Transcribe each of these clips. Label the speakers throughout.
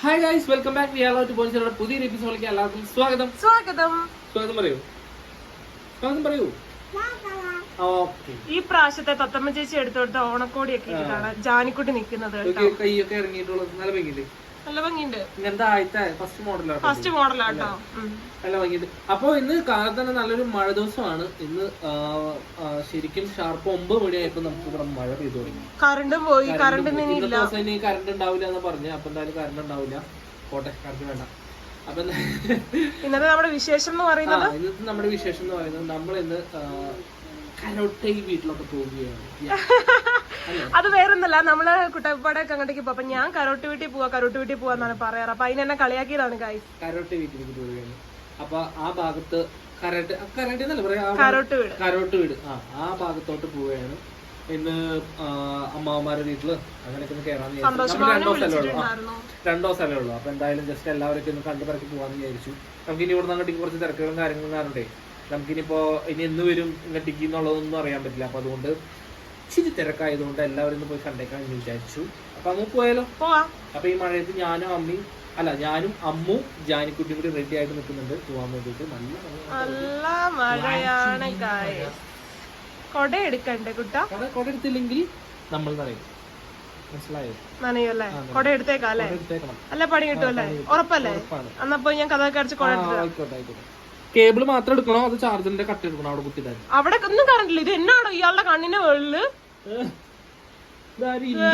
Speaker 1: Hi guys welcome back to point പുതിയൊരു എപ്പിസോഡിലേക്ക് എല്ലാവർക്കും സ്വാഗതം.
Speaker 2: സ്വാഗതം.
Speaker 1: സ്വാഗതം പറയൂ. സ്വാഗതം പറയൂ. ഓക്കെ
Speaker 2: ഈ പ്രാവശ്യത്തെ തത്തമ്മ ചേച്ചി എടുത്തോടുത്ത ഓണക്കോടിയൊക്കെ ഇട്ടിട്ടാണ് ജാനിക്കുട്ടി നിൽക്കുന്നത് കേട്ടോ.
Speaker 1: കൈയൊക്കെ ഇറങ്ങിയിട്ടുള്ളത്. നല്ല ഭംഗിയുണ്ട്
Speaker 2: നല്ല ഭംഗിയുണ്ട്.
Speaker 1: ഇങ്ങനത്തെ ആദ്യത്തെ ഫസ്റ്റ് മോഡലാണ്
Speaker 2: ഫസ്റ്റ് മോഡലാട്ടോ
Speaker 1: നല്ല ഭംഗിയുണ്ട്. അപ്പോൾ ഇന്ന് കാലത്ത് തന്നെ നല്ലൊരു മഴ ദിവസമാണ്. ഇന്ന് ശരിക്കും ഷാർപ്പ് ഒമ്പത് മണിയായപ്പോൾ നമുക്ക് ഇവിടെ മഴ പെയ്തു തുടങ്ങി.
Speaker 2: കറണ്ട് പോയി. കറണ്ട്
Speaker 1: ഇന്നത്തെ ദിവസം ഇനി കറണ്ട് ഉണ്ടാവില്ല എന്ന് പറഞ്ഞു. അപ്പൊ എന്തായാലും കറണ്ട് ഉണ്ടാവില്ല. പോട്ടെ കറണ്ട് വേണ്ട. അപ്പൊ എന്താ-
Speaker 2: ഇന്നത്തെ നമ്മുടെ വിശേഷം എന്ന്
Speaker 1: ആ
Speaker 2: പറയുന്നത്
Speaker 1: ഇന്നത്തെ നമ്മുടെ വിശേഷം എന്ന് പറയുന്നത് നമ്മൾ ഇന്ന് കരോട്ടെ വീട്ടിലൊക്കെ പോവുകയാണ്.
Speaker 2: അത് വേറൊന്നല്ല നമ്മൾ കുട്ടപ്പാടൊക്കെ അങ്ങോട്ടേക്ക് പോകും അപ്പൊ ഞാൻ കരോട്ട് വീട്ടിൽ പോവാ കരോട്ട് വീട്ടിൽ പോവാന്നാണ് പറയാറ്. അപ്പൊ അതിനെന്നെ കളിയാക്കിയതാണ് കായ്
Speaker 1: കരോട്ട് വീട്ടിലേക്ക് പോവുകയാണ്. അപ്പൊ ആ ഭാഗത്ത് കരാട്ടെ കരാട്ടെ എന്നല്ല പറയാ?
Speaker 2: കരോട്ട് വീട്.
Speaker 1: കരോട്ട് വീട്. ആ ആ ഭാഗത്തോട്ട് പോവുകയാണ്. ഇന്ന് അമ്മാവന്മാരുടെ വീട്ടിൽ അങ്ങനെയൊക്കെ ഒന്ന് കയറാന്ന് വിചാരിച്ചു. രണ്ടോ സ്ഥലമേ ഉള്ളൂ. രണ്ടോ സ്ഥലമേ ഉള്ളൂ. അപ്പൊ എന്തായാലും ജസ്റ്റ് എല്ലാവരൊക്കെ ഒന്ന് കണ്ടു പറക്കി പോവാന്ന് വിചാരിച്ചു. നമുക്ക് ഇനി ഇവിടെ അങ്ങോട്ടേക്ക് കുറച്ച് തിരക്കുകളും കാര്യങ്ങളും കാരണേ നമുക്കിനിപ്പോ ഇനി എന്ന് വരും ഇങ്ങോട്ടേക്ക് എന്നുള്ളതൊന്നും അറിയാൻ പറ്റില്ല. അപ്പൊ അതുകൊണ്ട് ഇച്ചിരി തിരക്കായതുകൊണ്ട് എല്ലാവരും ഒന്ന് പോയി കണ്ടേക്കാൻ എന്ന് വിചാരിച്ചു. അപ്പൊ അങ്ങ് പോയാലോ?
Speaker 2: പോവാ.
Speaker 1: അപ്പൊ ഈ മഴയത്ത് ഞാനും അമ്മി അല്ല ഞാനും അമ്മു ജാനിക്കുട്ടിയും കൂടി റെഡി ആയിട്ട് നിൽക്കുന്നുണ്ട്. പോവാൻ വേണ്ടിയിട്ട് നല്ല മഴയാണ്.
Speaker 2: നല്ല മഴയാണ് കൊട എടുക്കണ്ടേ കുട്ട?
Speaker 1: കൊട എടുത്തില്ലെങ്കിൽ നമ്മൾ നനയും. മനസ്സിലായോ?
Speaker 2: നനയല്ലേ കൊട എടുത്തേക്കാം അല്ലേ? അല്ല? പണി കിട്ടുമല്ലേ ഉറപ്പല്ലേ? അന്നപ്പോ ഞാൻ കഥ അടിച്ച് കൊട
Speaker 1: കേബിൾ മാത്രം എടുക്കണോ അത് ചാർജറിന്റെ കട്ട് എടുക്കണോ അവിടെ കുത്തിട്ട്
Speaker 2: അവിടെ ഒന്നും കറണ്ടില്ല. ഇത് എന്നാണോ ഇയാളുടെ കണ്ണിന്റെ വെള്ളിൽ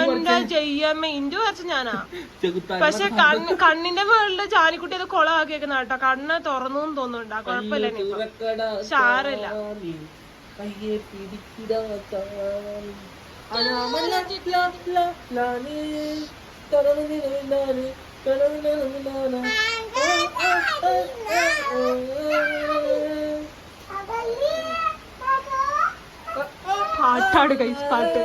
Speaker 2: എന്താ ചെയ്യാമ്മ ഇഞ്ചു വരച്ച ഞാനാ? പക്ഷെ കണ്ണ്. കണ്ണിന്റെ മുകളിൽ ചാനിക്കുട്ടി അത് കൊളമാക്കിയേക്കുന്ന കേട്ടോ. കണ്ണ് തുറന്നു തോന്നുന്നുണ്ട്. ആ ഇനിയിപ്പോ. സാരമില്ല. പാട്ടാട് കൈസ് പാട്ട്.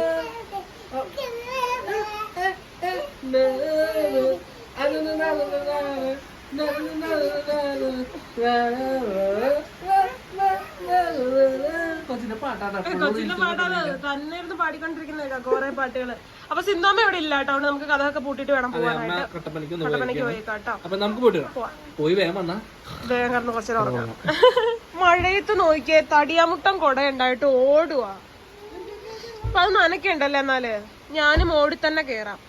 Speaker 1: പാട്ടാണ്
Speaker 2: പാട്ടാണ്. തന്നെ ഇരുന്ന് പാടിക്കൊണ്ടിരിക്കുന്ന കൊറേ പാട്ടുകൾ. അപ്പൊ സിന്ധോമ്മ ഇവിടെ ഇല്ല കേട്ടോ അവിടെ നമുക്ക് കഥയൊക്കെ പൂട്ടിട്ട് വേണം
Speaker 1: പോയി
Speaker 2: കേട്ടോ.
Speaker 1: അപ്പൊ നമുക്ക് പോയി വേഗം വന്നാ.
Speaker 2: വേഗം കറന്ന് കുറച്ചേരം ഉറങ്ങാം. മഴയത്ത് നോക്കിയേ തടിയാമുട്ടം കൊട ഉണ്ടായിട്ട് ഓടുവാ. അപ്പൊ അത് നനക്കണ്ടല്ലേ എന്നാൽ. ഞാനും ഓടി തന്നെ കേറാം.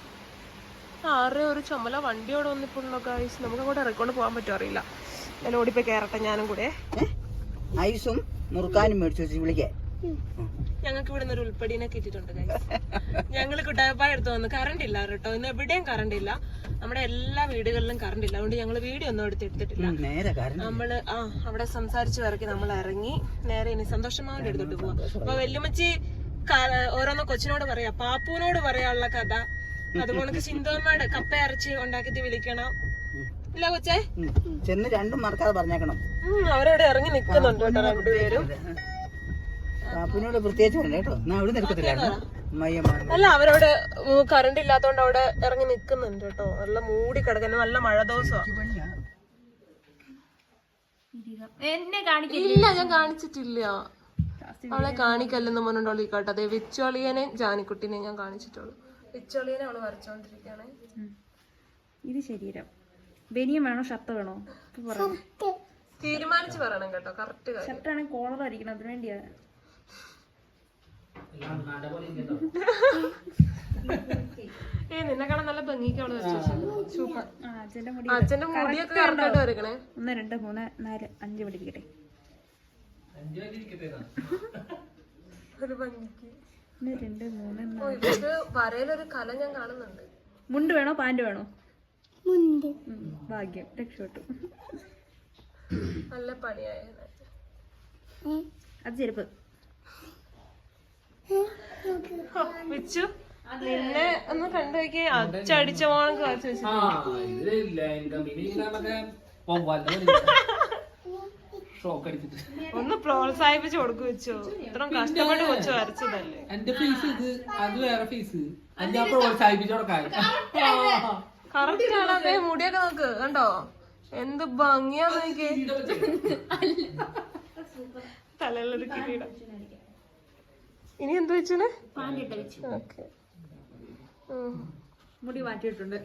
Speaker 2: ആറ് ഒരു ചുമല? വണ്ടിയോടെ വന്നിട്ടുണ്ടോ ഗൈസ് നമുക്ക് അങ്ങോട്ട് ഇറക്കൊണ്ട് പോകാൻ പറ്റുമോ അറിയില്ല. ഞാൻ ഓടിപ്പോയി കേറട്ടെ ഞാനും കൂടെ.
Speaker 3: ഐസും മുറുക്കാനും മേടിച്ചു വിളിക്കാൻ
Speaker 2: ഞങ്ങൾക്ക് ഇവിടെ ഒരു ഉൾപ്പടീനെ കിട്ടിയിട്ടുണ്ട് ഗൈസ് ഞങ്ങൾ കുട്ടായപ്പാട് എടുത്ത് വന്നു കറണ്ട് ഇല്ല കേട്ടോ ഇന്ന് എവിടെയും കറണ്ട് ഇല്ല. നമ്മുടെ എല്ലാ വീടുകളിലും കറണ്ട് ഇല്ല. അതുകൊണ്ട് ഞങ്ങൾ വീഡിയോ ഒന്നും എടുത്ത് എടുത്തിട്ടില്ല. നമ്മൾ ആ അവിടെ സംസാരിച്ചു ഇറക്കി നമ്മൾ ഇറങ്ങി നേരെ ഇനി സന്തോഷമാവേണ്ടി എടുത്തിട്ട് പോവാം. അപ്പൊ വല്യമ്മച്ചി ക- ഓരോന്ന് കൊച്ചിനോട് പറയാ. പാപ്പുവിനോട് പറയാനുള്ള കഥ. അതുപോലെ സിന്ധുവമ്മയുടെ കപ്പ ഇറച്ചി ഉണ്ടാക്കിട്ട് വിളിക്കണം. ഇല്ല കൊച്ചേ?
Speaker 3: ചെന്ന് രണ്ടും മറക്കാതെ പറഞ്ഞേക്കണം.
Speaker 2: അവരോട് അവരവിടെ ഇറങ്ങി നിക്കുന്നുണ്ട് കേട്ടോ രണ്ടുപേരും.
Speaker 3: പ്രത്യേകിച്ച് കേട്ടോ. എന്നാ അവിടെ
Speaker 2: അല്ല അവരവിടെ കറണ്ട് ഇല്ലാത്തോണ്ട് അവിടെ ഇറങ്ങി നിക്കുന്നുണ്ട് കേട്ടോ. നല്ല മൂടി കിടക്കുന്നു. നല്ല മഴ ദിവസമാണ് ഇല്ല ഞാൻ കാണിച്ചിട്ടില്ല. അവളെ കാണിക്കല്ലെന്ന് പറഞ്ഞോളി കേട്ടോ. അതെ വെച്ചോളിയനെ ജാനിക്കുട്ടിനെ ഞാൻ കാണിച്ചിട്ടുള്ളൂ. വെച്ചോളിയനെ അവൾ വരച്ചോണ്ടിരിക്കാണ്
Speaker 4: ഇത് ശരീരം. ബനിയം വേണോ? ഷർട്ട് വേണോ? തീരുമാനിച്ചു പറ.
Speaker 2: തീരുമാനിച്ച് പറയണം കേട്ടോ. കറക്റ്റ് ഷർട്ട്
Speaker 4: ആണെങ്കിൽ കോളർ ആയിരിക്കണം. അതിനു വേണ്ടിയാ.
Speaker 2: ഏ നിന്നെ കാണാൻ നല്ല ഭംഗിക്ക് സൂപ്പർ.
Speaker 4: അച്ഛന്റെ മുടി
Speaker 2: അച്ഛന്റെ മുടിയൊക്കെ കറക്റ്റായിട്ട് വരക്കണേ
Speaker 4: ഒന്ന് രണ്ട് മൂന്ന് നാല് അഞ്ച് പിടിക്കട്ടെ
Speaker 2: ഒരു ഭംഗിക്ക്.
Speaker 4: ഒന്ന് രണ്ട് മൂന്ന് നാല്.
Speaker 2: ഓ ഇവർക്ക് വരയിലൊരു കല ഞാൻ കാണുന്നുണ്ട്.
Speaker 4: മുണ്ട് വേണോ? പാന്റ് വേണോ? മുണ്ട്. ഭാഗ്യം. രക്ഷപ്പെട്ടു.
Speaker 2: നല്ല പണിയായ
Speaker 4: അത് ചെരുപ്പ്.
Speaker 2: വെച്ചു. നിന്നെ ഒന്ന് കണ്ടു നോക്കി അച്ചടിച്ച മോണക്ക് വരച്ച് വെച്ചു
Speaker 1: ആ മിനിന്നൊക്കെ ഷോക്ക് അടിച്ചിട്ട്
Speaker 2: ഒന്ന് പ്രോത്സാഹിപ്പിച്ച് കൊടുക്കു വെച്ചു. ഇത്രയും കഷ്ടപ്പെട്ട് കൊച്ചു വരച്ചതല്ലേ?
Speaker 1: എന്റെ ഫേസ് ഇത് അത് വേറെ ഫേസ് അത് ഞാൻ പ്രോത്സാഹിപ്പിച്ചു കൊടുക്കാൻ
Speaker 2: കറക്റ്റ് ആണ്. അതേ മുടിയൊക്കെ നോക്ക്. കണ്ടോ? എന്ത് ഭംഗിയാ നോക്കി തലയിലൊരു കിരീടം. ഇനി എന്ത് വെച്ചു. ഓക്കെ.
Speaker 4: മുടി മാറ്റിയിട്ടുണ്ട്.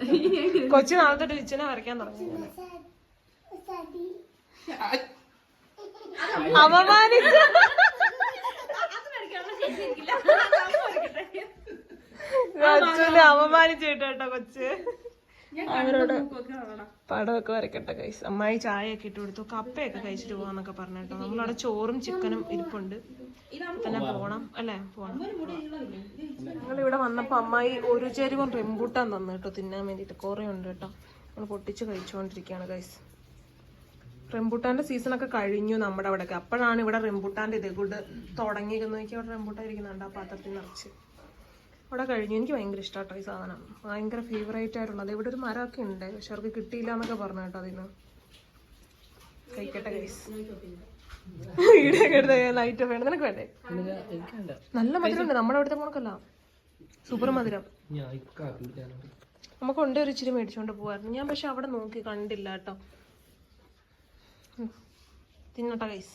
Speaker 2: കൊച്ചു നാളെ തൊട്ട് വിച്ചനെ വരയ്ക്കാൻ തുടങ്ങി അപമാനിച്ച്. കൊച്ചിനെ അപമാനിച്ചു കേട്ടോ കൊച്ച്. അവരോട് പടമൊക്കെ വരയ്ക്കട്ടെ കൈസ് അമ്മായി ചായയൊക്കെ ഇട്ട് കൊടുത്തു. കപ്പയൊക്കെ കഴിച്ചിട്ട് പോവാന്നൊക്കെ പറഞ്ഞിട്ടോ. നമ്മളവിടെ ചോറും ചിക്കനും ഇരിപ്പുണ്ട്. തന്നെ പോണം. അല്ലേ? പോണം. ഞങ്ങൾ ഇവിടെ വന്നപ്പോ അമ്മായി ഒരു ചെരുവം റെമ്പൂട്ടാൻ തന്നു കേട്ടോ. തിന്നാൻ വേണ്ടിട്ട് കൊറേ ഉണ്ട് കേട്ടോ. നമ്മൾ പൊട്ടിച്ച് കഴിച്ചുകൊണ്ടിരിക്കുകയാണ് കൈസ് റെമ്പൂട്ടാന്റെ ഒക്കെ കഴിഞ്ഞു നമ്മുടെ അവിടെയൊക്കെ. അപ്പോഴാണ് ഇവിടെ റെമ്പൂട്ടാന്റെ ഇത് കൂട്ട് തുടങ്ങിയിരിക്കുന്നത്. എനിക്ക് അവിടെ റെമ്പൂട്ടാൻ ഇരിക്കുന്നുണ്ട് ആ പാത്രത്തിൽ നിറച്ച് അവിടെ കഴിഞ്ഞു. എനിക്ക് ഭയങ്കര ഇഷ്ടമാട്ടോ ഈ സാധനം. ഭയങ്കര ഫേവറേറ്റ് ആയിട്ടുള്ളത് ഇവിടെ ഒരു മരമൊക്കെ ഉണ്ട്. പക്ഷെ അവർക്ക് കിട്ടിയില്ല എന്നൊക്കെ പറഞ്ഞു കേട്ടോ അതിന്. കഴിക്കട്ടെ കൈസ് ലൈറ്റ് വേണം നിനക്ക് വേണ്ടേ? നല്ല മധുരം ഉണ്ട്. നമ്മുടെ അവിടുത്തെ മുണക്കല്ല സൂപ്പർ മധുരം.
Speaker 1: ഞാൻ ഈ കാപ്പി
Speaker 2: നമുക്ക് ഉണ്ട് ഒരു ഇച്ചിരി മേടിച്ചോണ്ട് പോവാറുണ്ട് ഞാൻ പക്ഷെ അവിടെ നോക്കി കണ്ടില്ല കേട്ടോ. തിന്നോട്ടെ ഗൈസ്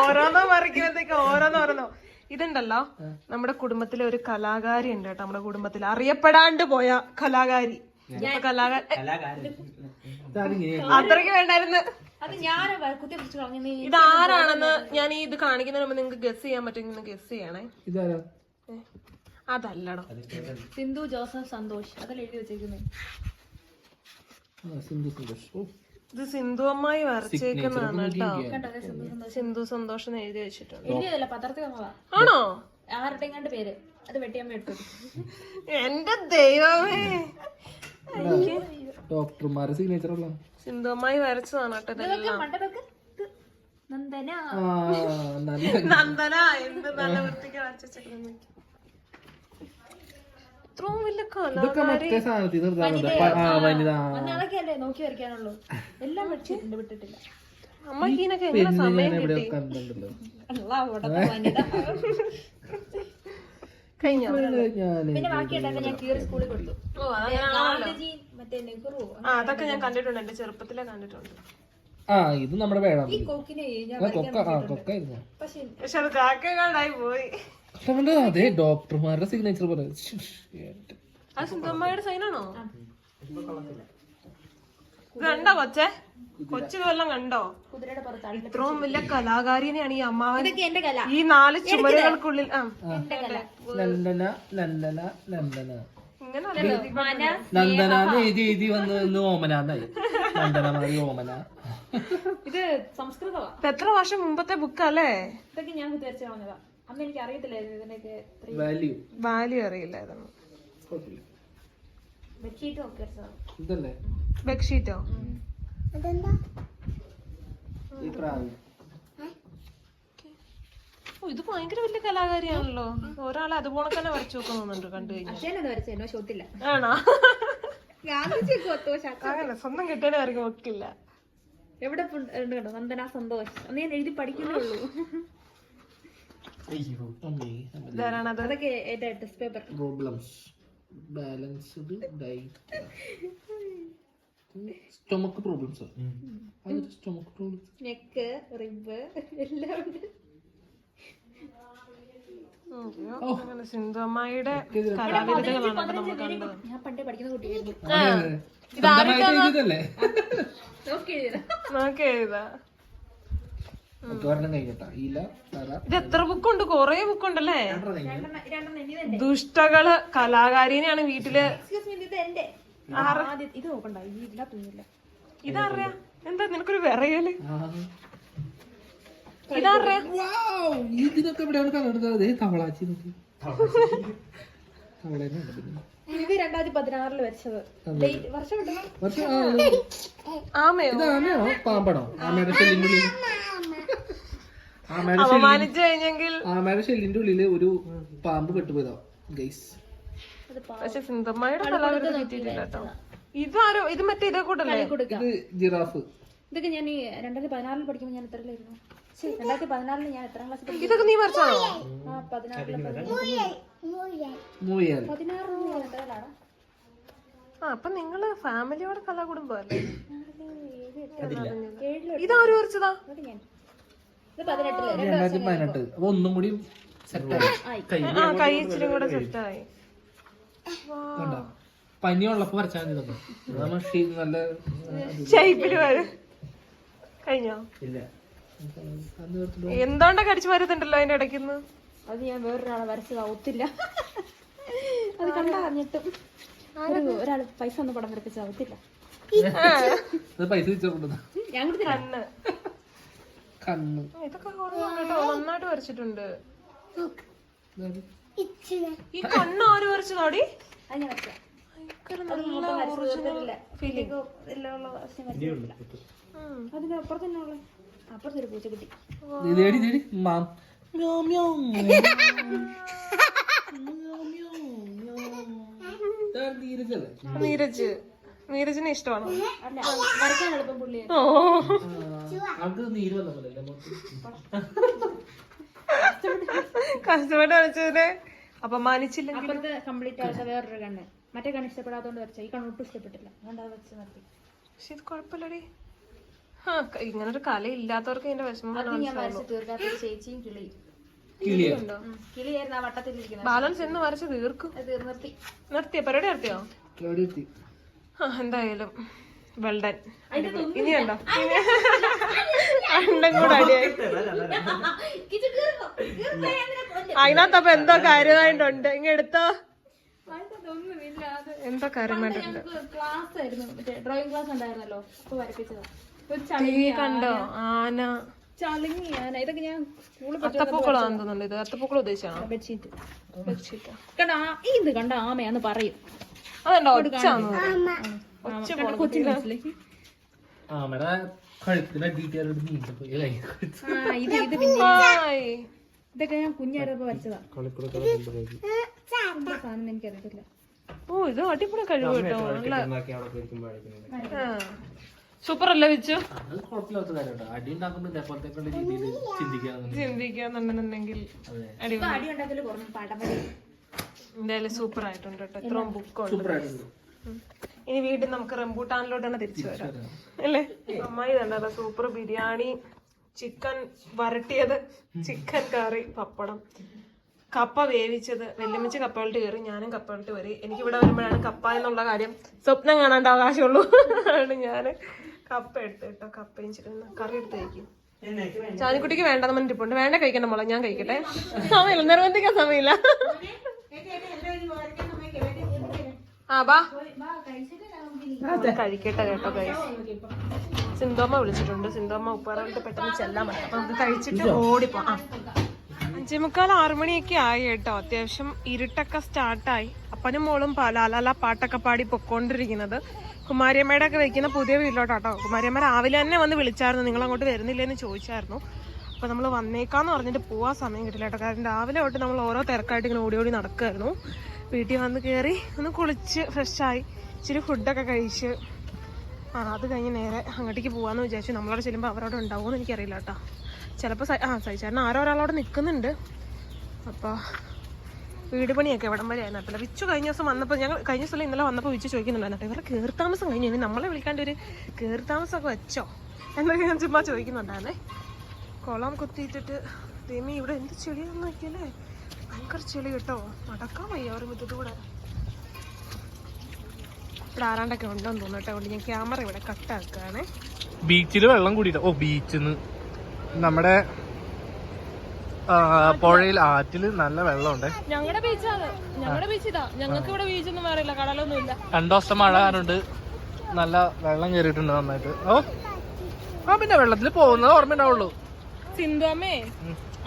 Speaker 2: ഓരോന്നോ പറിക്കുമ്പോഴത്തേക്ക് ഓരോന്നോ ഓരോന്നോ. ഇതുണ്ടല്ലോ നമ്മുടെ കുടുംബത്തിലെ ഒരു കലാകാരി ഉണ്ട് കേട്ടോ നമ്മുടെ കുടുംബത്തിൽ. അറിയപ്പെടാണ്ട് പോയ കലാകാരി. ഇപ്പൊ കലാകാരി അത്രയ്ക്ക് വേണ്ടായിരുന്നു. ഇതാരാണെന്ന് ഞാൻ ഈ ഇത് കാണിക്കുന്നതിന് മുമ്പ് നിങ്ങൾക്ക് ഗസ് ചെയ്യാൻ പറ്റുമെങ്കിൽ ഗസ് ചെയ്യണേ. അതല്ലടോ.
Speaker 4: സിന്ധു ജോസഫ് സന്തോഷ് അതല്ല എഴുതി
Speaker 1: വെച്ചേക്കുന്നേ? സിന്ധു സന്തോഷ്. ഓ.
Speaker 2: ഇത് സിന്ധു അമ്മായി വരച്ചേക്കുന്നതാണ് കേട്ടോ.
Speaker 4: കണ്ടോ സിന്ധു
Speaker 2: സിന്ധു സന്തോഷം എഴുതി വെച്ചിട്ടുണ്ട്.
Speaker 4: എഴുതിയതല്ല പത്രത്തിൽ വന്നതാ.
Speaker 2: ആണോ?
Speaker 4: ആരുടെ കണ്ട് പേര്. അത് വെട്ടിയമ്മ
Speaker 2: എന്റെ ദൈവമേ.
Speaker 1: ഡോക്ടർമാരെ സിഗ്നേച്ചർ ഉള്ള.
Speaker 2: സിന്ധു അമ്മായി വരച്ചതാണ് കേട്ടോ ഇതെല്ലാം.
Speaker 4: നന്ദന.
Speaker 1: ആ
Speaker 2: നന്ദന. എന്ത് നല്ല വൃത്തിക്ക് വരച്ചേക്കുന്നത് ഇത്രയും വലിയ
Speaker 1: ഇതൊക്കെ
Speaker 2: കലാകാരി
Speaker 1: മറ്റേ സാധനത്തിൽ നിർത്താറുണ്ട് ആ വനിത
Speaker 4: അന്ന് അതൊക്കെ അല്ലേ? നോക്കി വരയ്ക്കാനുള്ളൂ. എല്ലാം വെച്ചിട്ടുണ്ട് വിട്ടിട്ടില്ല.
Speaker 2: അമ്മയ്ക്ക് ഇതിനൊക്കെ എങ്ങനെ സമയം കിട്ടി?
Speaker 1: കണ്ടിട്ടുണ്ടല്ലോ
Speaker 4: അല്ല അവിടെ വനിത.
Speaker 2: കഴിഞ്ഞോ?
Speaker 4: പിന്നെ ബാക്കിയുണ്ടാക്കാൻ ഞാൻ കീറി സ്കൂളിൽ കൊടുത്തു. മറ്റേ നെഹ്റു.
Speaker 2: ആ അതൊക്കെ ഞാൻ കണ്ടിട്ടുണ്ട്. എന്റെ ചെറുപ്പത്തിലെ കണ്ടിട്ടുണ്ട്.
Speaker 1: ആ ഇത് നമ്മുടെ വേണം.
Speaker 4: പക്ഷെ
Speaker 2: പക്ഷെ അത് കാക്കകളായി പോയി.
Speaker 1: അതെ ഡോക്ടർമാരുടെ സിഗ്നേച്ചർ പോലെ.
Speaker 2: അമ്മായിയുടെ സൈനാണോ കണ്ടോ കൊച്ചേ? കൊച്ചു കൊല്ലം കണ്ടോ? ഇത്രയും വലിയ കലാകാരിനെയാണ് ഈ അമ്മാവൻ
Speaker 4: ഇതൊക്കെ എന്റെ കല.
Speaker 2: ഈ നാല് ചുമരുകൾക്കുള്ളിൽ
Speaker 1: നന്ദന നന്ദന നന്ദന.
Speaker 2: ഇങ്ങനെ
Speaker 1: നന്ദന എന്ന് എഴുതി എഴുതി വന്ന് ഓമനാന്നായി നന്ദന മാറി ഓമന.
Speaker 4: ഇത് സംസ്കൃതമാ
Speaker 2: ഇപ്പൊ എത്ര വർഷം മുമ്പത്തെ ബുക്കല്ലേ
Speaker 4: ഇതൊക്കെ ഞാൻ കളഞ്ഞതാ അന്ന് എനിക്ക് അറിയത്തില്ലായിരുന്നു ഇതിനൊക്കെ
Speaker 1: വാല്യൂ
Speaker 2: വാല്യൂ അറിയില്ലായിരുന്നു.
Speaker 1: കുഴപ്പമില്ല.
Speaker 4: ബെഡ്ഷീറ്റും ഒക്കെ വരച്ചതാണ്
Speaker 1: ഇതല്ലേ?
Speaker 2: ബെഡ്ഷീറ്റോ
Speaker 1: ഈ പ്രാവ്
Speaker 2: ഓ ഇത് ഭയങ്കര വലിയ കലാകാരിയാണല്ലോ. ഒരാളെ അതുപോലെ തന്നെ വരച്ചു നോക്കുന്നുണ്ട് കണ്ടു കഴിഞ്ഞാൽ
Speaker 4: അച്ഛനത് വരച്ചത് എന്നോ ഷോത്തില്ല
Speaker 2: ആണോ?
Speaker 4: ഗാന്ധിജി കൊത്തോ
Speaker 2: അങ്ങനെ സ്വന്തം കിട്ടാനും ആർക്കും ഒക്കില്ല.
Speaker 4: എവിടെ ഉണ്ട് കണ്ടോ? നന്ദന സന്തോഷ്. അന്ന് ഞാൻ എഴുതി പഠിക്കുന്നേ ഉള്ളൂ
Speaker 1: അയ്യോ അമ്മേ
Speaker 2: ഇതാരാണത്
Speaker 4: അതൊക്കെ എന്റെ test paper
Speaker 1: problems balanced diet. Stomach problems അതൊരു സ്റ്റൊമക്ക് പ്രോബ്ലംസ്
Speaker 4: നെക്ക് റിബ് എല്ലാം
Speaker 2: അങ്ങനെ കലാവിരുദ്ധകളാണ് നമ്മൾ കണ്ടത്.
Speaker 4: ഞാൻ പണ്ടേ പഠിക്കുന്ന കുട്ടിയായിരുന്നു. നോക്കി
Speaker 2: എഴുതാ
Speaker 1: ഒരെണ്ണം കഴിഞ്ഞിട്ടാ. ഇല
Speaker 2: ഇത് എത്ര ബുക്കുണ്ട്? കൊറേ ബുക്കുണ്ടല്ലേ? ദുഷ്ടകൾ കലാകാരിനെയാണ്
Speaker 4: വീട്ടിൽ.
Speaker 2: ഇതറിയാ എന്താ നിനക്കൊരു
Speaker 1: വിറയൽ.
Speaker 2: ഇതറിയാ
Speaker 1: ഇതിനൊക്കെ കണ്ടെടുത്തത് തവളാച്ചി നോക്കി. തവളേനെ.
Speaker 4: ഇത് രണ്ടായിരത്തി വർഷം
Speaker 2: ആമയോ?
Speaker 1: പാമ്പാണോ ആമയുടെ ഷെല്ലിന്റെ ഉള്ളിൽ ആമയുടെ ഷെല്ലിൻ
Speaker 2: അപമാനിച്ചു കഴിഞ്ഞെങ്കിൽ
Speaker 1: ആമയുടെ ഷെല്ലിന്റെ ഉള്ളിൽ ഒരു പാമ്പ് പെട്ടുപോയതാ ഗൈസ്
Speaker 2: പക്ഷെ സിന്ധമ്മയുടെ കലാവിരുദ്ധ കിട്ടിയിട്ടില്ല കേട്ടോ. ഇതാരോ ഇത് മറ്റേ ഇതേ കൂട്ടല്ലേ?
Speaker 1: ഇത് ജിറാഫ്.
Speaker 4: ഇതൊക്കെ ഞാൻ ഈ രണ്ടായിരത്തി പതിനാറിൽ പഠിക്കുമ്പോൾ ഞാൻ എത്രയിലായിരുന്നു രണ്ടായിരത്തി പതിനാറിൽ ഞാൻ എത്രാം ക്ലാസ്
Speaker 2: ഇതൊക്കെ നീ
Speaker 4: ആ പതിനാറിൽ എത്രയിലാണ്
Speaker 2: അപ്പൊ നിങ്ങൾ ഫാമിലിയോടെ കലാകുടുംബം അല്ലേ
Speaker 4: ഏഴിൽ
Speaker 2: ഒരു വരച്ചതാ
Speaker 4: അത് ഞാൻ ഇത് പതിനെട്ടിൽ രണ്ട്
Speaker 1: രണ്ടായിരത്തി പതിനെട്ട്. അപ്പൊ ഒന്നും കൂടി സെറ്റായി പനി ഉള്ളപ്പോ വരച്ചാൽ മതി നല്ല
Speaker 2: കഴിഞ്ഞോ?
Speaker 1: ഇല്ല.
Speaker 2: എന്തോണ്ടാ കടിച്ചു വരുന്നുണ്ടല്ലോ അതിന്റെ ഇടയ്ക്ക്
Speaker 4: അത് ഞാൻ വേറൊരാളെ വരച്ചത് ഔത്തില്ല അത് കണ്ടറിഞ്ഞിട്ടും ഒരു ഒരാൾ പൈസ ഒന്ന് പടം വരപ്പിച്ചത് ഔത്തില്ല
Speaker 1: ഇത് പൈസ ഞങ്ങൾ
Speaker 4: ഞാൻ കൊടുത്തില്ല.
Speaker 2: കണ്ണ്. ഇതൊക്കെ കേട്ടോ. നന്നായിട്ട് വരച്ചിട്ടുണ്ട്. ഈ കണ്ണ് ആര് വരച്ചതാടി?
Speaker 4: അത് ഞാൻ
Speaker 2: ഭയങ്കര നല്ല original feeling. ഉം.
Speaker 4: അതിന്റെ അപ്പുറത്ത് തന്നെ ഉള്ള അപ്പുറത്തൊരു പൂച്ചക്കുട്ടി
Speaker 1: ഇതേടി ഇതേടി മാം. മ്യോ, മ്യോ. ഇതാണ് നീരജല്ലേ?
Speaker 2: നീരജ്. നീരജിനെ ഇഷ്ടമാണോ? ഓ? കഷ്ടപ്പെട്ട് വരച്ചതിനെ അപമാനിച്ചില്ലെങ്കിൽ
Speaker 4: അപ്പുറത്തെ കംപ്ലീറ്റ് ആയിട്ട് വേറൊരു കണ്ണ്. മറ്റേ കണ്ണ് ഇഷ്ടപ്പെടാത്തോണ്ട് വരച്ച. ഈ കണ്ണൊട്ടും ഇഷ്ടപ്പെട്ടില്ല അതുകൊണ്ട് അത് വെച്ച് നിർത്തി.
Speaker 2: പക്ഷെ ഇത് കുഴപ്പമില്ലടി. ആ ഇങ്ങനൊരു കല ഇല്ലാത്തവർക്ക് ഇതിന്റെ വിഷമം
Speaker 4: ഞാൻ വരച്ച് തീർക്കാത്ത ഒരു ചേച്ചിയും കിളി. കിളിയായിരുന്നു ആ വട്ടത്തിൽ
Speaker 2: ബാലൻസ് എന്ന് വരച്ച് തീർക്കും.
Speaker 4: അത് നിർത്തി.
Speaker 2: നിർത്തിയോ? പരിപാടി നിർത്തിയോ? എന്തായാലും വെൽഡൻ ഇനി ഉണ്ടോ രണ്ടും കൂടെ അടിയായി. അതിനകത്തപ്പൊ എന്തോ കാര്യമായിട്ടുണ്ട്. ഇങ്ങ എടുത്തോ. എന്തോ കാര്യമായിട്ടുണ്ട്.
Speaker 4: ക്ലാസ് ആയിരുന്നു ഡ്രോയിങ് ക്ലാസ് ഉണ്ടായിരുന്നല്ലോ. അപ്പൊ വരപ്പിച്ചതാ.
Speaker 2: കണ്ടോ? ആന.
Speaker 4: ചളിങ്ങി ആന. ഇതൊക്കെ ഞാൻ സ്കൂളിൽ
Speaker 2: അത്തപ്പൂക്കളാന്ന് തോന്നുന്നുണ്ട് ഇത്. അത്തപ്പൂക്കൾ ഉദ്ദേശിച്ചാണോ?
Speaker 4: ബെഡ്ഷീറ്റ്
Speaker 2: ബെഡ്ഷീറ്റാ
Speaker 4: കണ്ട ഈ ഇത് കണ്ട ആമയാന്ന് പറയും.
Speaker 2: ഒച്ചാന്ന് ഒച്ച
Speaker 1: ഡീറ്റെയിൽ
Speaker 4: ഇത് ഇത് പിന്നെ ഇതൊക്കെ ഞാൻ കുഞ്ഞായിരുന്നപ്പോ വരച്ചതാ. സാധനം എനിക്കറിയത്തില്ല.
Speaker 2: ഓ ഇത് അടിപൊളി കഴിവ് കേട്ടോ. നല്ല സൂപ്പർ അല്ലേ വെച്ചു? ചിന്തിക്കാന്നുണ്ടെന്നുണ്ടെങ്കിൽ അടിപൊളി. എന്തായാലും സൂപ്പർ ആയിട്ടുണ്ട് കേട്ടോ ഇത്രയും ബുക്ക്
Speaker 1: ഉണ്ട്
Speaker 2: ഇനി വീണ്ടും നമുക്ക് റംബൂട്ടാനിലോട്ടാണ് തിരിച്ചു വരാം. അല്ലേ? അമ്മായി തന്നെ super biryani chicken വരട്ടിയത്. Chicken curry pappadam. കപ്പ വേവിച്ചത്. വെല്ലുമിച്ച് കപ്പകളിട്ട് കയറി ഞാനും കപ്പകളിട്ട് വരി. എനിക്ക് ഇവിടെ വരുമ്പോഴാണ് കപ്പ എന്നുള്ള കാര്യം സ്വപ്നം കാണാണ്ട് അവകാശമുള്ളൂ. അതുകൊണ്ട് ഞാൻ കപ്പ എടുത്ത് കേട്ടോ. കപ്പയും ചിക്കൻ കറി എടുത്ത് കഴിക്കും. ചാനിക്കുട്ടിക്ക് വേണ്ടെന്ന് പറഞ്ഞിട്ടുണ്ട് വേണ്ട കഴിക്കണ്ട മോളെ. ഞാൻ കഴിക്കട്ടെ. സമയമില്ല. നിർബന്ധിക്കാൻ സമയമില്ല. ആ ബാ കഴിക്കട്ടെ കേട്ടോ ഗൈസ് സിന്തോമ്മ വിളിച്ചിട്ടുണ്ട്. സിന്തോമ ഉപ്പാറോട്ട് പെട്ടെന്ന് ചെല്ലാൻ പറ്റും അപ്പൊ നമുക്ക് കഴിച്ചിട്ട് ഓടിപ്പോ. ആ. ആറുമണിയൊക്കെ ആയി കേട്ടോ. അത്യാവശ്യം ഇരുട്ടൊക്കെ സ്റ്റാർട്ടായി. അപ്പനും മോളും പാലാലാല ലാലാല പാട്ടൊക്കെ പാടി പൊക്കോണ്ടിരിക്കുന്നത്. കുമാരിയമ്മയുടെ ഒക്കെ വെക്കുന്ന പുതിയ വീട്ടിലോട്ടാട്ടോ കുമാരിയമ്മ രാവിലെ തന്നെ വന്ന് വിളിച്ചായിരുന്നു. നിങ്ങൾ അങ്ങോട്ട് വരുന്നില്ലെന്ന് ചോദിച്ചായിരുന്നു. അപ്പോൾ നമ്മൾ വന്നേക്കാന്ന് പറഞ്ഞിട്ട് പോവാൻ സമയം കിട്ടില്ല കേട്ടോ. കാരണം രാവിലെ തൊട്ട് നമ്മൾ ഓരോ തിരക്കായിട്ട് ഇങ്ങനെ ഓടി ഓടി നടക്കുമായിരുന്നു വീട്ടിൽ വന്ന് കയറി ഒന്ന് കുളിച്ച് ഫ്രഷായി ഇച്ചിരി ഫുഡൊക്കെ കഴിച്ച്. ആ അത് കഴിഞ്ഞ് നേരെ അങ്ങോട്ടേക്ക് പോകാമെന്ന് വിചാരിച്ചു. നമ്മളവിടെ ചെല്ലുമ്പോൾ അവരവിടെ ഉണ്ടാവുമെന്ന് എനിക്കറിയില്ല കേട്ടോ. ചിലപ്പോൾ ആ സൈചാരൻ ആരോ ഒരാളവിടെ നിൽക്കുന്നുണ്ട് അപ്പോൾ വീട് പണിയൊക്കെ എവിടം വരെ ആയിരുന്നു. അപ്പോൾ വിച്ചു കഴിഞ്ഞ ദിവസം വന്നപ്പോൾ ഞങ്ങൾ കഴിഞ്ഞ ദിവസം ഇന്നലെ വന്നപ്പോൾ വിച്ചു ചോദിക്കുന്നുണ്ടായിരുന്നു. ഇവരുടെ കയറി താമസം കഴിഞ്ഞു. ഇനി നമ്മളെ വിളിക്കാണ്ട് ഒരു കയറി താമസമൊക്കെ വെച്ചോ എന്നൊക്കെ ഞാൻ ചുമ്മാ ചോദിക്കുന്നുണ്ടായിരുന്നേ. കുളം കുത്തിയിട്ടിട്ട് തേമി ഇവിടെ എന്ത് ചെടിയാണെന്ന് നോക്കിയല്ലേ? ഭയങ്കര ചെളി കേട്ടോ. നടക്കാൻ വയ്യ ഒരു മുറ്റത്ത് കൂടെ ഇവിടെ ആരാണ്ടൊക്കെ ഉണ്ടോന്ന് അതുകൊണ്ട് ഞാൻ ക്യാമറ ഇവിടെ കട്ടാക്കുകയാണേ
Speaker 1: ബീച്ചിൽ വെള്ളം കൂടിയിട്ട് ഓ ബീച്ചിന്ന് നമ്മുടെ പുഴയിൽ ആറ്റിൽ നല്ല വെള്ളമുണ്ട്.
Speaker 2: ഞങ്ങളുടെ ബീച്ചാണ് ഞങ്ങളുടെ ബീച്ച് ഇതാ. ഞങ്ങൾക്ക് ഇവിടെ ബീച്ചൊന്നും വേറെ കടലൊന്നും ഇല്ല.
Speaker 1: രണ്ടു ദിവസം മഴ കാരണമുണ്ട് നല്ല വെള്ളം കയറിയിട്ടുണ്ട് നന്നായിട്ട്. ഓ ആ പിന്നെ വെള്ളത്തിൽ പോകുന്നത് ഓർമ്മ ഉണ്ടാവുള്ളൂ
Speaker 2: സിന്ധു അമ്മേ.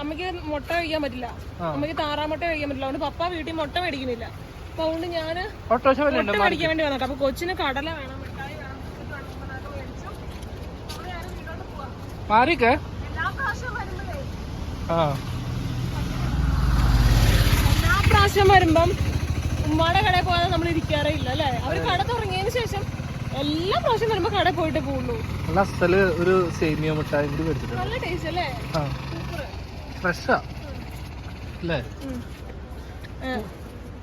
Speaker 2: അമ്മയ്ക്ക് മുട്ട കഴിക്കാൻ പറ്റില്ല. അമ്മയ്ക്ക് താറാമുട്ട കഴിക്കാൻ പറ്റില്ല. അതുകൊണ്ട് പപ്പ വീട്ടിൽ മുട്ട മേടിക്കുന്നില്ല. അപ്പൊ അതുകൊണ്ട് ഞാൻ
Speaker 1: ഓട്ടോഷ
Speaker 2: മുട്ട മേടിക്കാൻ വേണ്ടി വന്നിട്ട് അപ്പൊ കൊച്ചിന് കടല വേണം മിഠായി
Speaker 1: മാറിക്കേ.
Speaker 2: എല്ലാ പ്രാവശ്യം വരുമ്പം ഉമ്മാടെ കടയിൽ പോകാതെ നമ്മൾ ഇരിക്കാറേ ഇല്ല അല്ലേ? അവർ കട തുടങ്ങിയതിന് ശേഷം എല്ലാ പ്രാവശ്യം വരുമ്പോ കടയിൽ പോയിട്ട് പോകുള്ളൂ
Speaker 1: ഒരു സേമിയ മിഠായി കൂടി
Speaker 2: നല്ല ടേസ്റ്റ് അല്ലേ?
Speaker 1: ഫ്രഷാ? അല്ലേ?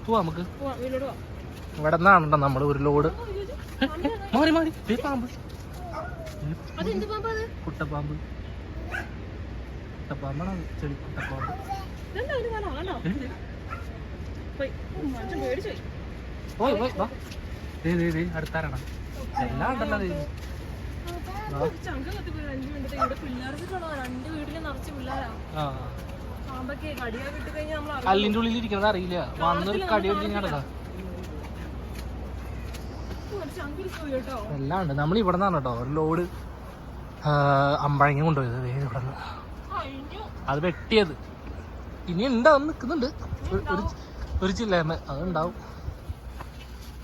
Speaker 1: പോവാ നമുക്ക്. ഇവിടെ നിന്നാണല്ലോ നമ്മൾ ഒരു ലോഡ്. മാറി മാറി. പാമ്പ്. കുട്ടപ്പാമ്പ്. കുട്ടപ്പാമ്പാണ് ചെളി കുട്ടപ്പാമ്പ്. അടുത്താരണം. എല്ലാം ഉണ്ടല്ലോ അല്ലിന്റെ ഉള്ളിൽ ഇരിക്കുന്നത് അറിയില്ല. വന്ന് കടി നടക്കാം എല്ലാം ഉണ്ട്. നമ്മൾ ഇവിടെ നിന്നാണ് കേട്ടോ ഒരു ലോഡ് അമ്പഴങ്ങ കൊണ്ടുപോയത്. ദേ ഇവിടെ നിന്ന് അത് വെട്ടിയത്. ഇനി ഉണ്ടാവും നിൽക്കുന്നുണ്ട് ഒരു- ഒരു അത് ചില്ലേമ അതുണ്ടാവും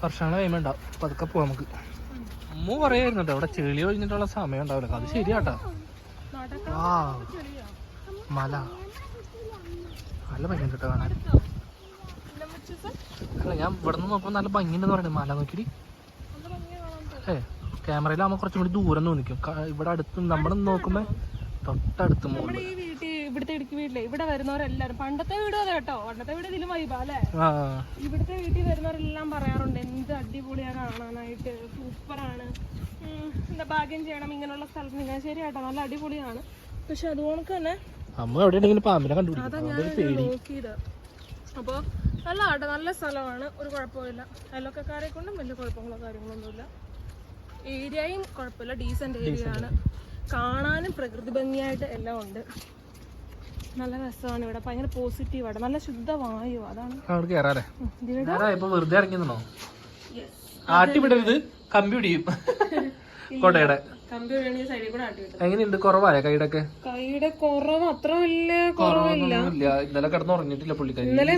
Speaker 1: വർഷങ്ങളെ കഴിയുമ്പോൾ ഉണ്ടാവും. പതുക്കെ പോവാം നമുക്ക്. അമ്മ പറയായിരുന്നു അവിടെ ചെളി ഒഴിഞ്ഞിട്ടുള്ള സമയം ഉണ്ടാവില്ല. അത് ശരിയാട്ടോ. ആ മല. നല്ല ഭംഗിയുണ്ട് കേട്ടോ കാണാൻ. അല്ല ഞാൻ ഇവിടെ നിന്ന് നോക്കുമ്പോൾ നല്ല ഭംഗിയുണ്ടെന്ന് പറയുന്നത് മല നോക്കിയിട്ട് ഏ ക്യാമറയിലാകുമ്പോൾ കുറച്ചും കൂടി ദൂരം തോന്നിക്കും. ഇവിടെ അടുത്ത് നമ്മൾ നോക്കുമ്പോൾ തൊട്ടടുത്ത് മുകളിൽ
Speaker 2: ഇവിടുത്തെ ഇടുക്കി വീട്ടിലെ ഇവിടെ വരുന്നവരെല്ലാരും പണ്ടത്തെ വീട് അതെ കേട്ടോ. പണ്ടത്തെ വീട് ഇതിലും വൈബ അല്ലേ? ഇവിടുത്തെ വീട്ടിൽ വരുന്നവരെല്ലാം പറയാറുണ്ട് എന്ത് അടിപൊളിയാ കാണാനായിട്ട് സൂപ്പറാണ്. എന്താ ഭാഗ്യം ചെയ്യണം ഇങ്ങനെയുള്ള സ്ഥലത്ത് നിങ്ങൾ ശരി കേട്ടോ നല്ല അടിപൊളിയാണ്. പക്ഷെ അതുകൊണ്ട് തന്നെ
Speaker 1: അമ്മ എവിടെയാണെങ്കിലും പാമ്പിനെ കണ്ടുപിടിക്കും
Speaker 2: അതാ ഞാൻ
Speaker 1: പേടി.
Speaker 2: നോക്കിയത് അപ്പോൾ നല്ല ആട്ടോ നല്ല സ്ഥലമാണ്. ഒരു കുഴപ്പമില്ല. അയൽവക്കക്കാരെ കൊണ്ടും വലിയ കുഴപ്പങ്ങളോ കാര്യങ്ങളൊന്നുമില്ല. ഏരിയയും കുഴപ്പമില്ല. ഡീസന്റ് ഏരിയ ആണ്. കാണാനും പ്രകൃതി ഭംഗിയായിട്ട് എല്ലാം ഉണ്ട്. നല്ല രസമാണ്. ഇവിടെ ഭയങ്കര പോസിറ്റീവാണ് നല്ല ശുദ്ധ വായു. അതാണ്
Speaker 1: കേറാല്ലേ? ഇപ്പൊ വെറുതെ ഇറങ്ങിയെന്നോ ആട്ടി വിടരുത് കമ്പി പിടിയും കൊടയുടെ എങ്ങനെയുണ്ട്? കുറവായ കൈയുടെ ഒക്കെ?
Speaker 2: കൈയുടെ കുറവ് അത്ര വലിയ കുറവില്ല.
Speaker 1: ഇന്നലെ കിടന്നുറങ്ങിട്ടില്ല പുള്ളിക്കാരി.
Speaker 2: ഇന്നലെ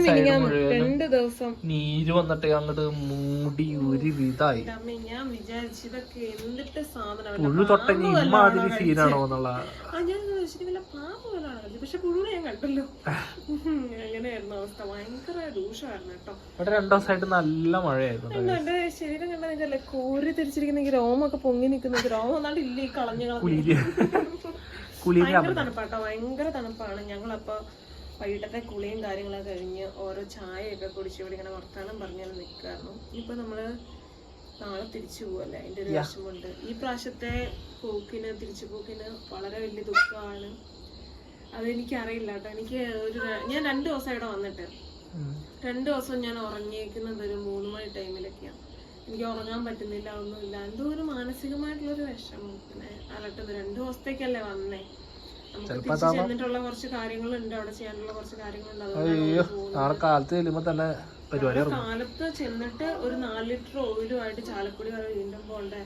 Speaker 2: രണ്ട് ദിവസം.
Speaker 1: നീര് വന്നിട്ട് അങ്ങോട്ട് മൂടി ഒരു വിധായി
Speaker 2: ഞാൻ വിചാരിച്ചതൊക്കെ എന്തിട്ട് സാധനം
Speaker 1: പുഴു തൊട്ടങ്ങി ഇമ്മാതിരി സീനാണോ എന്നുള്ള
Speaker 2: ഞാൻ പാമ്പ് പക്ഷെ പുഴുവിനെ ഞാൻ കണ്ടല്ലോ. ഉം, അങ്ങനെയായിരുന്നു അവസ്ഥ? ഭയങ്കര ദൂഷമായിരുന്നു കേട്ടോ.
Speaker 1: ഇവിടെ രണ്ടു ദിവസമായിട്ട് നല്ല മഴയായിരുന്നു
Speaker 2: എന്റെ ശരീരം കണ്ടാൽ നിങ്ങൾക്കല്ലേ കോരി തിരിച്ചിരിക്കുന്ന രോമൊക്കെ പൊങ്ങി നിൽക്കുന്നത് രോമം. ഈ കളഞ്ഞു
Speaker 1: കുളിയിൽ കുളിയിൽ
Speaker 2: ഭയങ്കര തണുപ്പാട്ടോ ഭയങ്കര തണുപ്പാണ്. ഞങ്ങളപ്പോ വൈകിട്ടത്തെ കുളിയും കാര്യങ്ങളൊക്കെ കഴിഞ്ഞ് ഓരോ ചായയൊക്കെ കുടിച്ച് ഇവിടെ ഇങ്ങനെ വർത്താനം പറഞ്ഞാൽ നിൽക്കായിരുന്നു ഇപ്പൊ നമ്മൾ നാളെ തിരിച്ചു പോവല്ലേ? അതിന്റെ ഒരു വിഷമമുണ്ട്. ഈ പ്രാവശ്യത്തെ പോക്കിന് തിരിച്ചു പോക്കിന് വളരെ വലിയ ദുഃഖമാണ്. അതെനിക്ക് അറിയില്ല കേട്ടോ എനിക്ക് ഒരു ഞാൻ രണ്ടു ദിവസം ഇവിടെ വന്നിട്ട്. രണ്ടു ദിവസം ഞാൻ ഉറങ്ങിയേക്കുന്നത് ഒരു മൂന്ന് മണി ടൈമിലൊക്കെയാണ് എനിക്ക് ഉറങ്ങാൻ പറ്റുന്നില്ല ഒന്നുമില്ല. എന്തോ ഒരു മാനസികമായിട്ടുള്ളൊരു വിഷമം. പിന്നെ അലട്ടത് രണ്ടു ദിവസത്തേക്കല്ലേ വന്നേ. ചെന്നിട്ടുള്ള കുറച്ച് കാര്യങ്ങളുണ്ട് അവിടെ ചെയ്യാനുള്ള കുറച്ച് കാര്യങ്ങളുണ്ട്.
Speaker 1: നാളെ കാലത്ത് ചെല്ലുമ്പോ തന്നെ പരിപാടി
Speaker 2: നമ്മൾ കാലത്ത് ചെന്നിട്ട് ഒരു നാല് ലിറ്റർ ഓയിലുമായിട്ട് ചാലക്കുടി വരെ വീണ്ടും പോണ്ടേ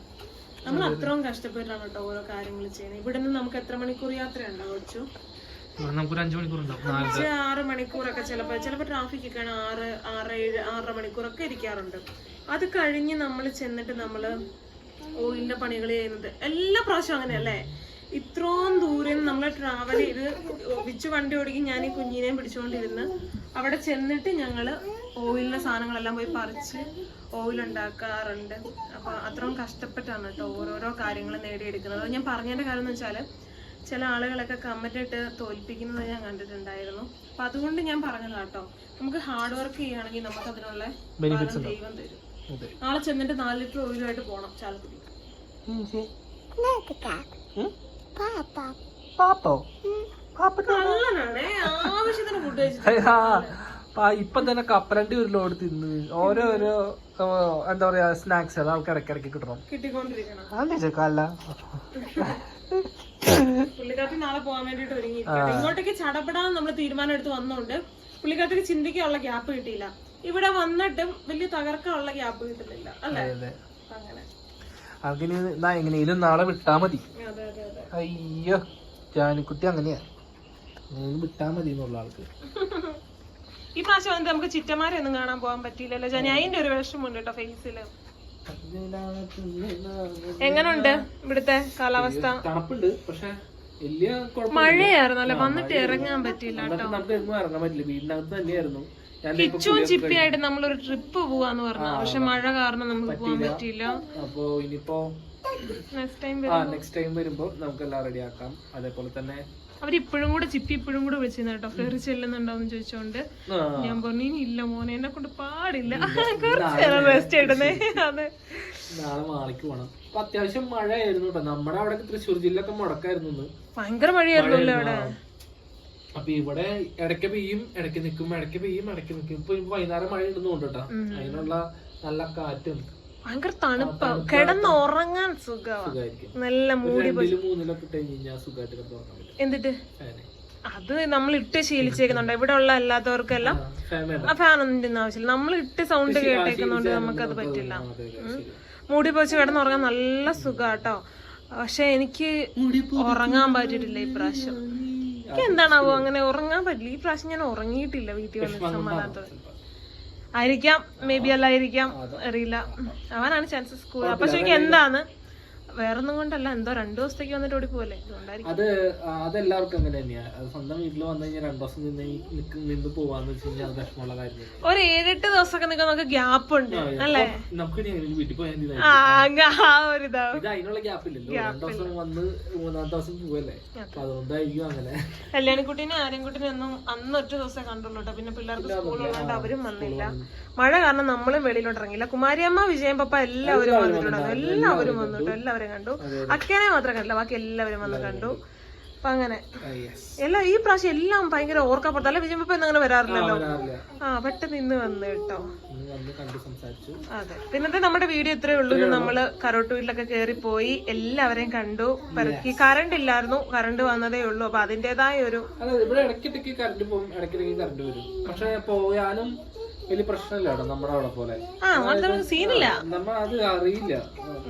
Speaker 2: നമ്മൾ അത്രയും കഷ്ടപ്പെട്ടാണ് കേട്ടോ ഓരോ കാര്യങ്ങൾ ചെയ്യണേ ഇവിടെ നിന്ന് നമുക്ക് എത്ര മണിക്കൂർ യാത്ര ഉണ്ടാവും
Speaker 1: നമുക്കൊരു അഞ്ചു മണിക്കൂർ ഉണ്ടാവും
Speaker 2: ആറ് മണിക്കൂറൊക്കെ ചിലപ്പോൾ ചിലപ്പോൾ ട്രാഫിക് ഒക്കെയാണ് ആറ് ആറ് ഏഴ് ആറര മണിക്കൂറൊക്കെ ഇരിക്കാറുണ്ട്. അത് കഴിഞ്ഞ് നമ്മൾ ചെന്നിട്ട് നമ്മൾ ഓയിലിന്റെ പണികൾ ചെയ്യുന്നത്. എല്ലാ പ്രാവശ്യം അങ്ങനെയല്ലേ? ഇത്രയും ദൂരം നമ്മൾ ട്രാവൽ ചെയ്ത് വിച്ച് വണ്ടി ഓടിക്കും ഞാൻ ഈ കുഞ്ഞിനെയും പിടിച്ചുകൊണ്ടിരുന്ന് അവിടെ ചെന്നിട്ട് ഞങ്ങൾ ഓയിലിന്റെ സാധനങ്ങളെല്ലാം പോയി പറിച്ച് ഓയിൽ ഉണ്ടാക്കാറുണ്ട് അപ്പൊ അത്രയും കഷ്ടപ്പെട്ടാണ് കേട്ടോ ഓരോരോ കാര്യങ്ങൾ നേടിയെടുക്കുന്നത് ഞാൻ പറഞ്ഞതിന്റെ കാര്യം എന്ന് വെച്ചാൽ ചില ആളുകളൊക്കെ കമന്റ് ഇട്ട് തോൽപ്പിക്കുന്നത് ഞാൻ കണ്ടിട്ടുണ്ടായിരുന്നു. അപ്പൊ അതുകൊണ്ട് ഞാൻ പറഞ്ഞതാ കേട്ടോ. നമുക്ക് ഹാർഡ് വർക്ക് ചെയ്യുകയാണെങ്കിൽ നമുക്ക് അതിനുള്ള ഫലം ദൈവം തരും.
Speaker 1: അതെ.
Speaker 2: നാളെ ചെന്നിട്ട് നാല് ലിറ്റർ ഓയിലുമായിട്ട് പോണം ചാലക്കുടി ആവശ്യത്തിന് ഫുഡ്
Speaker 1: ഇപ്പൊ തന്നെ കപ്പലണ്ടി ഒരു ലോഡ് തിന്ന് ഓരോരോ എന്താ പറയാ സ്നാക്സ് ആൾക്ക് ഇടയ്ക്കിടയ്ക്ക് കിട്ടണം.
Speaker 2: കിട്ടിക്കൊണ്ടിരിക്കണം.
Speaker 1: അല്ലേ ചേക്കല്ല
Speaker 2: പുള്ളിക്കാരത്തി നാളെ പോകാൻ വേണ്ടിട്ട് ഒരുങ്ങി ഇങ്ങോട്ടേക്ക് ചടപെടാൻ നമ്മൾ തീരുമാനം എടുത്ത് വന്നോണ്ട് പുള്ളിക്കാരത്തിക്ക് ചിന്തിക്കാനുള്ള ഗ്യാപ്പ് കിട്ടിയില്ല. ഇവിടെ വന്നിട്ടും വലിയ തകർക്കാനുള്ള ഗ്യാപ്പ് കിട്ടുന്നില്ല അല്ലേ? അങ്ങനെ.
Speaker 1: അതിന് എങ്ങനെയും നാളെ വിട്ടാ മതി. അയ്യോ ജാനിക്കുട്ടി അങ്ങനെയാ. വിട്ടാ മതി എന്നുള്ള ആൾക്ക്.
Speaker 2: ഈ പ്രാവശ്യം നമുക്ക് ചിറ്റമാരെ ഒന്നും കാണാൻ പോകാൻ പറ്റിയില്ലല്ലോ ജനി? അതിന്റെ ഒരു വിഷമുണ്ട് കേട്ടോ ഫേസിൽ. എങ്ങനുണ്ട് ഇവിടുത്തെ കാലാവസ്ഥ?
Speaker 1: തണുപ്പുണ്ട് പക്ഷെ വലിയ
Speaker 2: മഴയായിരുന്നു അല്ലെ വന്നിട്ട് ഇറങ്ങാൻ പറ്റിയില്ല
Speaker 1: നമുക്ക് എങ്ങും ഇറങ്ങാൻ പറ്റില്ല. വീടിനകത്ത് തന്നെയായിരുന്നു.
Speaker 2: കിച്ചും ചിപ്പിയായിട്ട് നമ്മളൊരു ട്രിപ്പ് പോവാന്ന് പറഞ്ഞു പക്ഷെ മഴ കാരണം നമുക്ക് പോകാൻ പറ്റിയില്ല.
Speaker 1: അപ്പോ ഇനിയിപ്പോ
Speaker 2: നെക്സ്റ്റ് ടൈം
Speaker 1: ആ നെക്സ്റ്റ് ടൈം വരുമ്പോ നമുക്ക് എല്ലാം റെഡി ആക്കാം. അതേപോലെ തന്നെ
Speaker 2: അവരിപ്പോഴും കൂടെ ചിപ്പി ഇപ്പോഴും കൂടെ വിളിച്ചിരുന്നു കേട്ടോ. കയറി ചെല്ലുന്നുണ്ടോന്ന് ചോദിച്ചോണ്ട് ഞാൻ പറഞ്ഞു "ഇനി ഇല്ല മോനെ എന്നെ കൊണ്ട് പാടില്ല. കുറച്ച് നേരം റെസ്റ്റ് ഇടുന്നേ. അതെ.
Speaker 1: നാളെ മാളിക്ക് പോണം. അപ്പൊ അത്യാവശ്യം മഴയായിരുന്നു കേട്ടോ. നമ്മുടെ അവിടെ തൃശ്ശൂർ ജില്ലയൊക്കെ മുടക്കായിരുന്നു
Speaker 2: ഭയങ്കര മഴയായിരുന്നു അവിടെ.
Speaker 1: അപ്പൊ ഇവിടെ ഇടയ്ക്ക് പെയ്യും ഇടയ്ക്ക് നിൽക്കും ഇടയ്ക്ക് പെയ്യും ഇടയ്ക്ക് നിൽക്കും. ഇപ്പൊ ഇപ്പൊ വൈകുന്നേരം മഴ ഇടുന്നുണ്ട് കേട്ടോ. അതിനുള്ള നല്ല കാറ്റും
Speaker 2: ഭയങ്കര തണുപ്പാ. കിടന്ന് ഉറങ്ങാൻ
Speaker 1: സുഖമാണ്
Speaker 2: നല്ല മൂടി എന്നിട്ട് അത് നമ്മൾ ഇട്ട് ശീലിച്ചേക്കുന്നുണ്ട്. ഇവിടെ ഉള്ള അല്ലാത്തവർക്കെല്ലാം ആ ഫാൻ ഒന്നും ആവശ്യമില്ല. നമ്മൾ ഇട്ട് സൗണ്ട് കേട്ടേക്കുന്നോണ്ട് നമുക്കത് പറ്റില്ല. മൂടി പോച്ച് കിടന്നുറങ്ങാൻ നല്ല സുഖാട്ടോ. പക്ഷെ എനിക്ക് ഉറങ്ങാൻ പറ്റിയിട്ടില്ല ഈ പ്രാവശ്യം. എനിക്ക് എന്താണാവോ അങ്ങനെ ഉറങ്ങാൻ പറ്റില്ല. ഈ പ്രാവശ്യം ഞാൻ ഉറങ്ങിയിട്ടില്ല വീട്ടിൽ വന്നിട്ട് സമാധാനത്തോടെ ആയിരിക്കാം. മേ ബി അല്ലായിരിക്കാം അറിയില്ല. അവനാണ് ചാൻസസ് കൂടുതൽ അപ്പൊ ശരിക്കും എന്താണ്? വേറൊന്നും കൊണ്ടല്ല എന്തോ രണ്ടു ദിവസത്തേക്ക് വന്നിട്ട് ഓടി പോലെ
Speaker 1: അത് അതെല്ലാവർക്കും അങ്ങനെ തന്നെയാ. സ്വന്തം വീട്ടിൽ വന്നു കഴിഞ്ഞാൽ രണ്ടു ദിവസം നിന്ന് നിന്ന് പോവാന്ന് വെച്ച് കഴിഞ്ഞാൽ അത് വിഷമമുള്ള കാര്യം
Speaker 2: ഒരു ഏഴെട്ട് ദിവസമൊക്കെ നിങ്ങൾക്ക് നമുക്ക് ഗ്യാപ്പ് ഉണ്ട് അല്ലേ?
Speaker 1: നമുക്ക് വീട്ടിൽ പോയാൽ അതിനുള്ള ഗ്യാപ്പ് ഇല്ലല്ലോ. രണ്ടു ദിവസം വന്ന് മൂന്നാമത്തെ ദിവസം പോവല്ലേ? അപ്പൊ അതുകൊണ്ടായിരിക്കും അങ്ങനെ.
Speaker 2: കല്യാണിക്കുട്ടീനെ ആര്യൻകുട്ടീനെ ഒന്നും അന്ന് ഒറ്റ ദിവസം കണ്ടുള്ളൂ കേട്ടോ. പിന്നെ പിള്ളേർക്ക് സ്കൂളുള്ളതുകൊണ്ട് അവരും വന്നില്ല. മഴ കാരണം നമ്മളും വെളിയിലോട്ട് ഇറങ്ങില്ല കുമാരിയമ്മ വിജയൻ പപ്പ എല്ലാവരും വന്നിട്ടുണ്ടായിരുന്നു. എല്ലാവരും വന്നിട്ടു. എല്ലാവരും കണ്ടു. അക്കേനെ മാത്രമേ കണ്ടില്ല ബാക്കി എല്ലാവരും വന്ന് കണ്ടു. അപ്പൊ അങ്ങനെ. എല്ലാ ഈ പ്രാവശ്യം എല്ലാം ഭയങ്കര ഓർക്കപ്പെട്ടു. അല്ലെ വിജയപ്പ അങ്ങനെ വരാറില്ലല്ലോ? ആ പെട്ടെന്ന് ഇന്ന് വന്നു കേട്ടോ. അതെ. പിന്നത്തെ നമ്മുടെ വീഡിയോ ഇത്രേ ഉള്ളൂ. നമ്മൾ നമ്മൾ കരോട്ടൂരിലൊക്കെ കേറി പോയി എല്ലാവരെയും കണ്ടു. പെറുക്കി. കറണ്ട് ഇല്ലായിരുന്നു. കറണ്ട് വന്നതേ ഉള്ളൂ. അപ്പൊ അതിന്റേതായ ഒരു
Speaker 1: ഇവിടെ ഇടയ്ക്കിടയ്ക്ക് കറണ്ട് പോകും. ഇടയ്ക്കിടയ്ക്ക് കറണ്ട് വരും. പക്ഷെ പോയാലും വലിയ പ്രശ്നമില്ല കേട്ടോ നമ്മുടെ അവിടെ പോലെ.
Speaker 2: ആ അങ്ങനത്തെ സീനില്ല.
Speaker 1: നമ്മ അത് അറിയില്ല.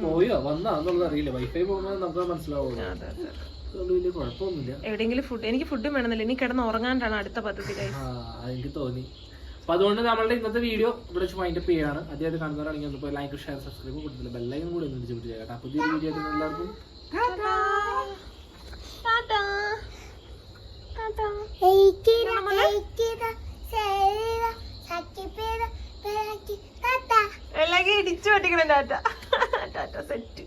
Speaker 1: പോയോ? വന്നാ എന്നുള്ളത് അറിയില്ല. വൈഫൈ പോകുമ്പോൾ നമുക്ക് മനസ്സിലാവുള്ളൂ.
Speaker 2: അതെ അതെ
Speaker 1: അതുകൊണ്ട് വലിയ കുഴപ്പമൊന്നുമില്ല.
Speaker 2: എവിടെയെങ്കിലും ഫുഡ് എനിക്ക് ഫുഡ് വേണമെന്നില്ല. ഇനി കിടന്ന് ഉറങ്ങാണ്ടാണ് അടുത്ത പദ്ധതി guys.
Speaker 1: ആ എനിക്ക് തോന്നി. അപ്പൊ അതുകൊണ്ട് നമ്മളുടെ ഇന്നത്തെ വീഡിയോ ഇവിടെ വെച്ച് മൈൻഡ് അപ്പ് ചെയ്യാണ്. ആദ്യമായിട്ട് കാണുന്നവരാണെങ്കിൽ ഒന്ന് ലൈക്ക് ഷെയർ സബ്സ്ക്രൈബ് കൊടുത്തില്ല ബെല്ലൈക്കും കൂടി ഒന്ന് ചെയ്യാം കേട്ടോ. പുതിയൊരു വീഡിയോ ആയിട്ട് എല്ലാവർക്കും
Speaker 2: ടാറ്റാ. ടാറ്റാ. ഇടിച്ചു പറ്റിക്കണം ടാറ്റ ടാറ്റ സെറ്റ്